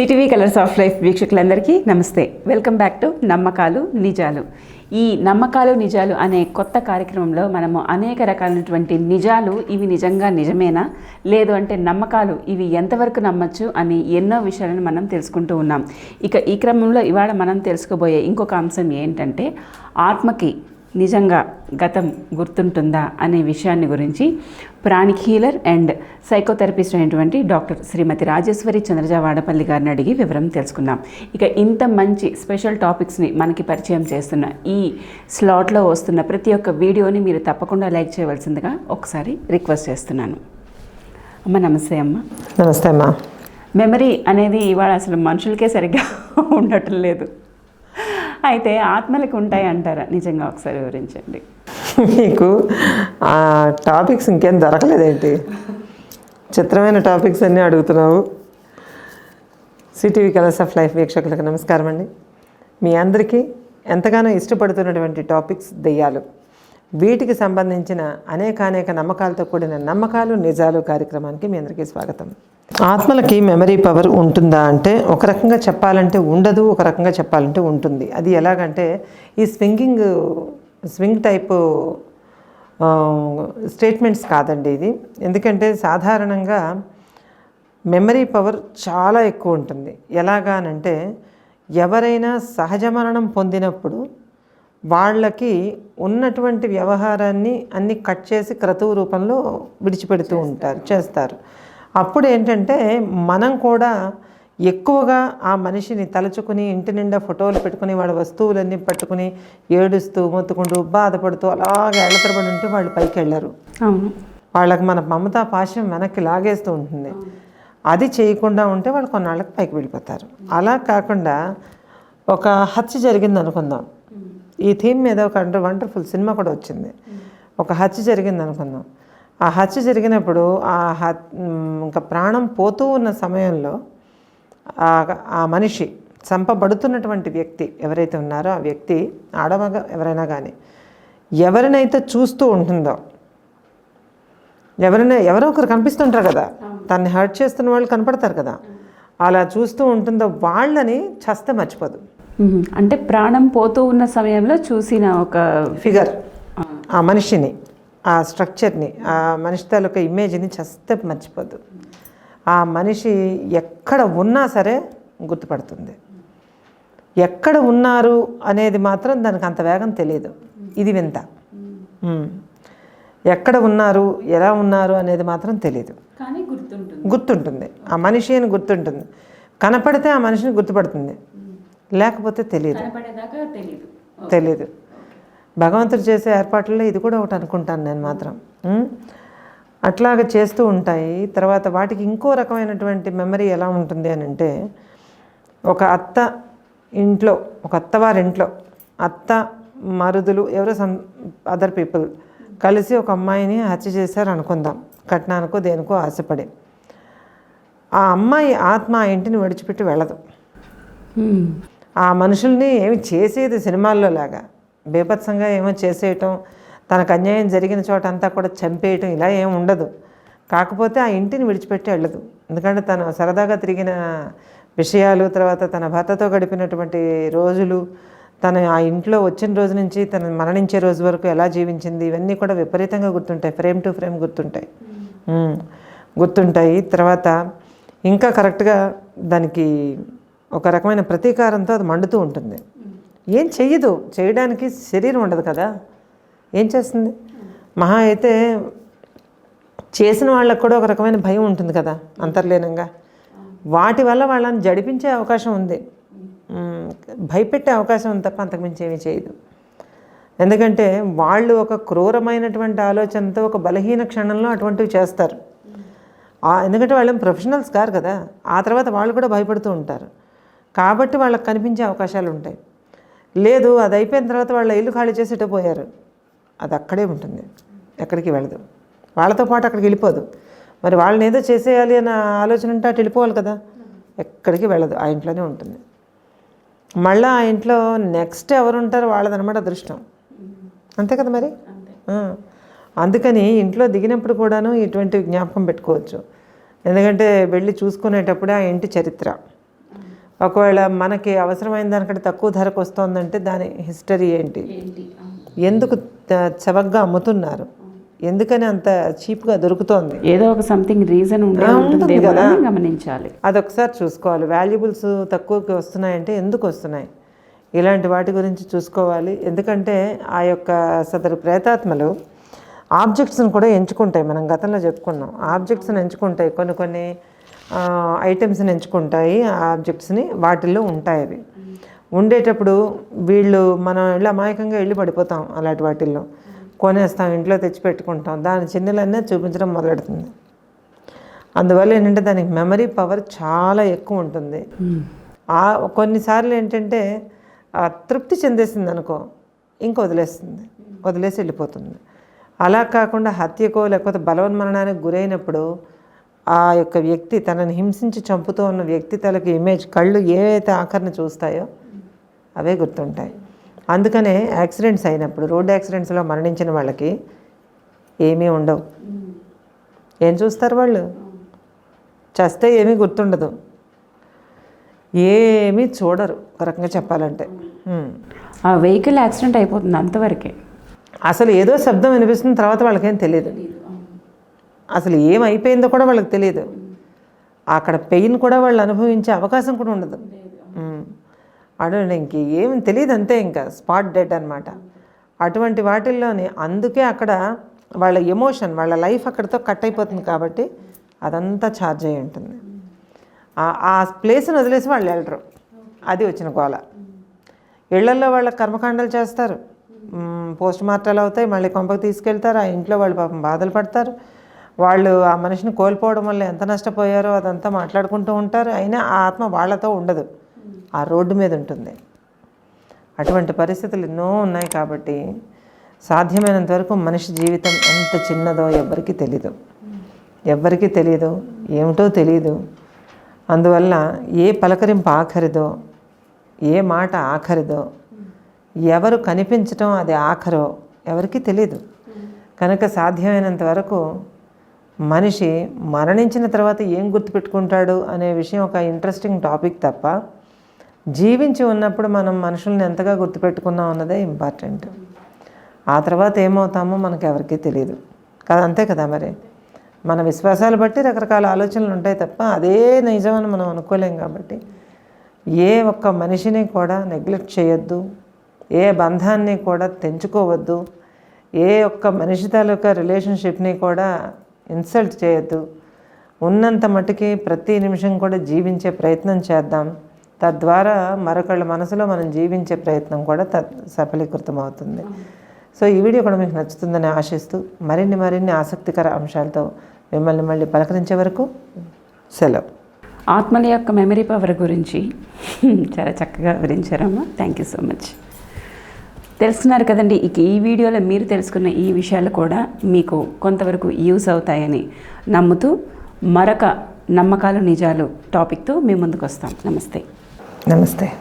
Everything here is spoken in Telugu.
సిటీవీ కలర్స్ ఆఫ్ లైఫ్ వీక్షకులందరికీ నమస్తే. వెల్కమ్ బ్యాక్ టు నమ్మకాలు నిజాలు. ఈ నమ్మకాలు నిజాలు అనే కొత్త కార్యక్రమంలో మనము అనేక రకాలైనటువంటి నిజాలు ఇవి నిజంగా నిజమేనా? లేదు అంటే నమ్మకాలు ఇవి ఎంతవరకు నమ్మచ్చు అని ఎన్నో విషయాలను మనం తెలుసుకుంటూ ఉన్నాం. ఇక ఈ క్రమంలో ఇవాళ మనం తెలుసుకోబోయే ఇంకొక అంశం ఏంటంటే ఆత్మకి నిజంగా గతం గుర్తుంటుందా అనే విషయాన్ని గురించి ప్రాణిక్ హీలర్ అండ్ సైకోథెరపిస్ట్ అయినటువంటి డాక్టర్ శ్రీమతి రాజేశ్వరి చంద్రజా వాడపల్లి గారిని అడిగి వివరం తెలుసుకుందాం. ఇక ఇంత మంచి స్పెషల్ టాపిక్స్ని మనకి పరిచయం చేస్తున్న ఈ స్లాట్లో వస్తున్న ప్రతి ఒక్క వీడియోని మీరు తప్పకుండా లైక్ చేయవలసిందిగా ఒకసారి రిక్వెస్ట్ చేస్తున్నాను. అమ్మ నమస్తే అమ్మ. నమస్తే అమ్మా. మెమరీ అనేది ఇవాళ అసలు మనుషులకే సరిగ్గా ఉండటం లేదు. అయితే ఆత్మలకు ఉంటాయి అంటారా? నిజంగా ఒకసారి వివరించండి. మీకు ఆ టాపిక్స్ ఇంకేం దొరకలేదేంటి? చిత్రమైన టాపిక్స్ అన్నీ అడుగుతున్నావు. సిటీవీ కలర్స్ ఆఫ్ లైఫ్ వీక్షకులకు నమస్కారం అండి. మీ అందరికీ ఎంతగానో ఇష్టపడుతున్నటువంటి టాపిక్స్ దెయ్యాలు. వీటికి సంబంధించిన అనేకానేక నమ్మకాలతో కూడిన నమ్మకాలు నిజాలు కార్యక్రమానికి మీ అందరికీ స్వాగతం. ఆత్మలకి మెమరీ పవర్ ఉంటుందా అంటే ఒక రకంగా చెప్పాలంటే ఉండదు ఒక రకంగా చెప్పాలంటే ఉంటుంది. అది ఎలాగంటే ఈ స్వింగింగ్ స్వింగ్ టైపు స్టేట్మెంట్స్ కాదండి ఇది. ఎందుకంటే సాధారణంగా మెమరీ పవర్ చాలా ఎక్కువ ఉంటుంది. ఎలాగానంటే ఎవరైనా సహజ మరణం పొందినప్పుడు వాళ్ళకి ఉన్నటువంటి వ్యవహారాన్ని అన్ని కట్ చేసి క్రతువు రూపంలో విడిచిపెడుతూ ఉంటారు చేస్తారు. అప్పుడు ఏంటంటే మనం కూడా ఎక్కువగా ఆ మనిషిని తలుచుకుని ఇంటి నిండా ఫోటోలు పెట్టుకుని వాళ్ళ వస్తువులన్నీ పట్టుకుని ఏడుస్తూ మొత్తుకుంటూ బాధపడుతూ అలాగే ఎళ్ళతరబడి ఉంటే వాళ్ళు పైకి వెళ్ళరు అవును. వాళ్ళకి మన మమతా పాశం వెనక్కి లాగేస్తూ ఉంటుంది. అది చేయకుండా ఉంటే వాళ్ళు కొన్నాళ్ళకి పైకి వెళ్ళిపోతారు. అలా కాకుండా ఒక హత్య జరిగింది అనుకుందాం. ఈ థీమ్ మీద ఒక అండర్ వండర్ఫుల్ సినిమా కూడా వచ్చింది. ఒక హత్య జరిగింది అనుకుందాం. ఆ హత్య జరిగినప్పుడు ఆ హత్ ఇంకా ప్రాణం పోతూ ఉన్న సమయంలో ఆ- మనిషి చంపబడుతున్నటువంటి వ్యక్తి ఎవరైతే ఉన్నారో ఆ వ్యక్తి ఆడమగ ఎవరైనా కానీ ఎవరినైతే చూస్తూ ఉంటుందో ఎవరైనా ఎవరో ఒకరు కనిపిస్తుంటారు కదా తన్ని హర్ట్ చేస్తున్న వాళ్ళు కనపడతారు కదా అలా చూస్తూ ఉంటుందో వాళ్ళని చస్తే మర్చిపోదు. అంటే ప్రాణం పోతూ ఉన్న సమయంలో చూసిన ఒక ఫిగర్. ఆ మనిషిని ఆ స్ట్రక్చర్ని ఆ మనిషి తాలూకా ఇమేజ్ని చస్తే మర్చిపోదు. ఆ మనిషి ఎక్కడ ఉన్నా సరే గుర్తుపడుతుంది. ఎక్కడ ఉన్నారు అనేది మాత్రం దానికి అంత వేగం తెలియదు. ఇది వింత. ఎక్కడ ఉన్నారు ఎలా ఉన్నారు అనేది మాత్రం తెలియదు. కానీ గుర్తుంటుంది. ఆ మనిషి అని గుర్తుంటుంది. కనపడితే ఆ మనిషిని గుర్తుపడుతుంది. లేకపోతే తెలియదు. తెలియదు. భగవంతుడు చేసే ఏర్పాట్లలో ఇది కూడా ఒకటి అనుకుంటాను నేను మాత్రం? అట్లాగ చేస్తూ ఉంటాయి. తర్వాత వాటికి ఇంకో రకమైనటువంటి మెమరీ ఎలా ఉంటుంది అని అంటే ఒక అత్త ఇంట్లో ఒక అత్తవారింట్లో అత్త మరుదులు ఎవరో సమ్ అదర్ పీపుల్ కలిసి ఒక అమ్మాయిని హత్య చేశారు అనుకుందాం కట్నానికో దేనికో ఆశపడి. ఆ అమ్మాయి ఆత్మ ఆ ఇంటిని విడిచిపెట్టి వెళ్ళదు. ఆ మనుషుల్ని ఏమి చేసేది సినిమాల్లో లాగా. బీభత్సంగా ఏమో చేసేయటం తనకు అన్యాయం జరిగిన చోట అంతా కూడా చంపేయటం ఇలా ఏం ఉండదు. కాకపోతే ఆ ఇంటిని విడిచిపెట్టి వెళ్ళదు. ఎందుకంటే తను సరదాగా తిరిగిన విషయాలు తర్వాత తన భర్తతో గడిపినటువంటి రోజులు తను ఆ ఇంట్లో వచ్చిన రోజు నుంచి తను మరణించే రోజు వరకు ఎలా జీవించింది ఇవన్నీ కూడా విపరీతంగా గుర్తుంటాయి. ఫ్రేమ్ టు ఫ్రేమ్ గుర్తుంటాయి. గుర్తుంటాయి. తర్వాత ఇంకా కరెక్ట్గా దానికి ఒక రకమైన ప్రతీకారంతో అది మండుతూ ఉంటుంది. ఏం చెయ్యదు. చేయడానికి శరీరం ఉండదు కదా. ఏం చేస్తుంది? మహా అయితే చేసిన వాళ్ళకు కూడా ఒక రకమైన భయం ఉంటుంది కదా అంతర్లీనంగా. వాటి వల్ల వాళ్ళని జడిపించే అవకాశం ఉంది. భయపెట్టే అవకాశం ఉంది తప్ప అంతకుమించి ఏమీ చేయదు. ఎందుకంటే వాళ్ళు ఒక క్రూరమైనటువంటి ఆలోచనతో ఒక బలహీన క్షణంలో అటువంటివి చేస్తారు. ఎందుకంటే వాళ్ళని ప్రొఫెషనల్స్ కారు కదా ఆ తర్వాత వాళ్ళు కూడా భయపడుతూ ఉంటారు. కాబట్టి వాళ్ళకి కనిపించే అవకాశాలు ఉంటాయి. లేదు అది అయిపోయిన తర్వాత వాళ్ళ ఇల్లు ఖాళీ చేసి పోయారు. అది అక్కడే ఉంటుంది. ఎక్కడికి వెళ్ళదు. వాళ్ళతో పాటు అక్కడికి వెళ్ళిపోదు. మరి వాళ్ళని ఏదో చేసేయాలి అన్న ఆలోచన ఉంటే అటు వెళ్ళిపోవాలి కదా. ఎక్కడికి వెళ్ళదు. ఆ ఇంట్లోనే ఉంటుంది. మళ్ళీ ఆ ఇంట్లో నెక్స్ట్ ఎవరు ఉంటారో వాళ్ళదనమాట అదృష్టం. అంతే కదా మరి. అందుకని ఇంట్లో దిగినప్పుడు కూడాను ఇటువంటి జ్ఞాపకం పెట్టుకోవచ్చు. ఎందుకంటే వెళ్ళి చూసుకునేటప్పుడే ఆ ఇంటి చరిత్ర. ఒకవేళ మనకి అవసరమైన దానికంటే తక్కువ ధరకు వస్తుందంటే దాని హిస్టరీ ఏంటి? ఎందుకు చవకగా అమ్ముతున్నారు. ఎందుకని అంత చీప్గా దొరుకుతోంది? ఏదో ఒక సంథింగ్ రీజన్ ఉంటుంది కదా. గమనించాలి. అదొకసారి చూసుకోవాలి. వాల్యుబుల్స్ తక్కువకి వస్తున్నాయంటే ఎందుకు వస్తున్నాయి? ఇలాంటి వాటి గురించి చూసుకోవాలి. ఎందుకంటే ఆ యొక్క సదరు ప్రేతాత్మలు ఆబ్జెక్ట్స్ని కూడా ఎంచుకుంటాయి. మనం గతంలో చెప్పుకున్నాం. ఆబ్జెక్ట్స్ని ఎంచుకుంటాయి. కొన్ని కొన్ని ఐటమ్స్ని ఎంచుకుంటాయి. ఆ ఆబ్జెక్ట్స్ని వాటిల్లో ఉంటాయి అవి. ఉండేటప్పుడు వీళ్ళు మనం వెళ్ళి అమాయకంగా వెళ్ళి పడిపోతాం అలాంటి వాటిల్లో. కొనేస్తాం ఇంట్లో తెచ్చి పెట్టుకుంటాం. దాని చిన్నలన్నీ చూపించడం మొదలెడుతుంది. అందువల్ల ఏంటంటే దానికి మెమరీ పవర్ చాలా ఎక్కువ ఉంటుంది. ఆ కొన్నిసార్లు ఏంటంటే తృప్తి చెందేసింది అనుకో ఇంక వదిలేస్తుంది. వదిలేసి వెళ్ళిపోతుంది. అలా కాకుండా హత్యకో లేకపోతే బలవన్మరణానికి గురైనప్పుడు ఆ యొక్క వ్యక్తి తనని హింసించి చంపుతూ ఉన్న వ్యక్తి తనకి ఇమేజ్ కళ్ళు ఏవైతే ఆఖరిని చూస్తాయో అవే గుర్తుంటాయి. అందుకనే యాక్సిడెంట్స్ అయినప్పుడు రోడ్ యాక్సిడెంట్స్లో మరణించిన వాళ్ళకి ఏమీ ఉండవు. ఏం చూస్తారు వాళ్ళు? చస్తే ఏమీ గుర్తుండదు. ఏమీ చూడరు ఒక రకంగా చెప్పాలంటే. ఆ వెహికల్ యాక్సిడెంట్ అయిపోతుంది అంతవరకే. అసలు ఏదో శబ్దం వినిపిస్తుంది తర్వాత వాళ్ళకేం తెలియదు అసలు ఏం అయిపోయిందో కూడా వాళ్ళకి తెలియదు అక్కడ పెయిన్ కూడా వాళ్ళు అనుభవించే అవకాశం కూడా ఉండదు. అడవులు ఇంకా ఇంక ఏమి తెలియదు అంతే ఇంకా స్పాట్ డెడ్ అనమాట అటువంటి వాటిల్లోని అందుకే అక్కడ వాళ్ళ ఎమోషన్ వాళ్ళ లైఫ్ అక్కడితో కట్ అయిపోతుంది కాబట్టి అదంతా ఛార్జ్ అయి ఉంటుంది. ఆ- ఆ ప్లేస్ని వదిలేసి వాళ్ళు వెళ్ళరు. అది వచ్చిన గోల. ఇళ్ళల్లో వాళ్ళ కర్మకాండాలు చేస్తారు. పోస్ట్ మార్టాలు అవుతాయి మళ్ళీ కొంపకి తీసుకెళ్తారు ఆ ఇంట్లో వాళ్ళు పాపం బాధలు పడతారు. వాళ్ళు ఆ మనిషిని కోల్పోవడం వల్ల ఎంత నష్టపోయారో అదంతా మాట్లాడుకుంటూ ఉంటారు. అయినా ఆ ఆత్మ వాళ్ళతో ఉండదు. ఆ రోడ్డు మీద ఉంటుంది. అటువంటి పరిస్థితులు ఎన్నో ఉన్నాయి కాబట్టి సాధ్యమైనంత వరకు మనిషి జీవితం ఎంత చిన్నదో ఎవ్వరికీ తెలీదు. ఎవ్వరికీ తెలియదు ఏమిటో తెలియదు అందువల్ల ఏ పలకరింపు ఆఖరిదో ఏ మాట ఆఖరిదో ఎవరు కనిపించటం అది ఆఖరో ఎవరికీ తెలియదు కనుక సాధ్యమైనంత వరకు మనిషి మరణించిన తర్వాత ఏం గుర్తుపెట్టుకుంటాడు అనే విషయం ఒక ఇంట్రెస్టింగ్ టాపిక్ తప్ప జీవించి ఉన్నప్పుడు మనం మనుషుల్ని ఎంతగా గుర్తుపెట్టుకున్నాం అన్నదే ఇంపార్టెంట్ ఆ తర్వాత ఏమవుతామో మనకు ఎవరికీ తెలియదు కదా అంతే కదా మరి. మన విశ్వాసాలు బట్టి రకరకాల ఆలోచనలు ఉంటాయి తప్ప అదే నిజమని మనం అనుకోలేం కాబట్టి. ఏ ఒక్క మనిషిని కూడా నెగ్లెక్ట్ చేయొద్దు. ఏ బంధాన్ని కూడా తెంచుకోవద్దు. ఏ ఒక్క మనిషి తాలూకా రిలేషన్షిప్ని కూడా ఇన్సల్ట్ చేయొద్దు. ఉన్నంత మటుకి ప్రతి నిమిషం కూడా జీవించే ప్రయత్నం చేద్దాం. తద్వారా మరొకళ్ళ మనసులో మనం జీవించే ప్రయత్నం కూడా త సఫలీకృతం అవుతుంది సో ఈ వీడియో కూడా మీకు నచ్చుతుందని ఆశిస్తూ మరిన్ని మరిన్ని ఆసక్తికర అంశాలతో మిమ్మల్ని మళ్ళీ పలకరించే వరకు సెలవు. ఆత్మల యొక్క మెమరీ పవర్ గురించి చాలా చక్కగా వివరించారమ్మా థ్యాంక్ యూ సో మచ్ తెలుసుకున్నారు కదండి ఇక ఈ వీడియోలో మీరు తెలుసుకున్న ఈ విషయాలు కూడా మీకు కొంతవరకు యూస్ అవుతాయని నమ్ముతూ మరొక నమ్మకాలు నిజాలు టాపిక్తో మీ ముందుకు వస్తాం. నమస్తే. నమస్తే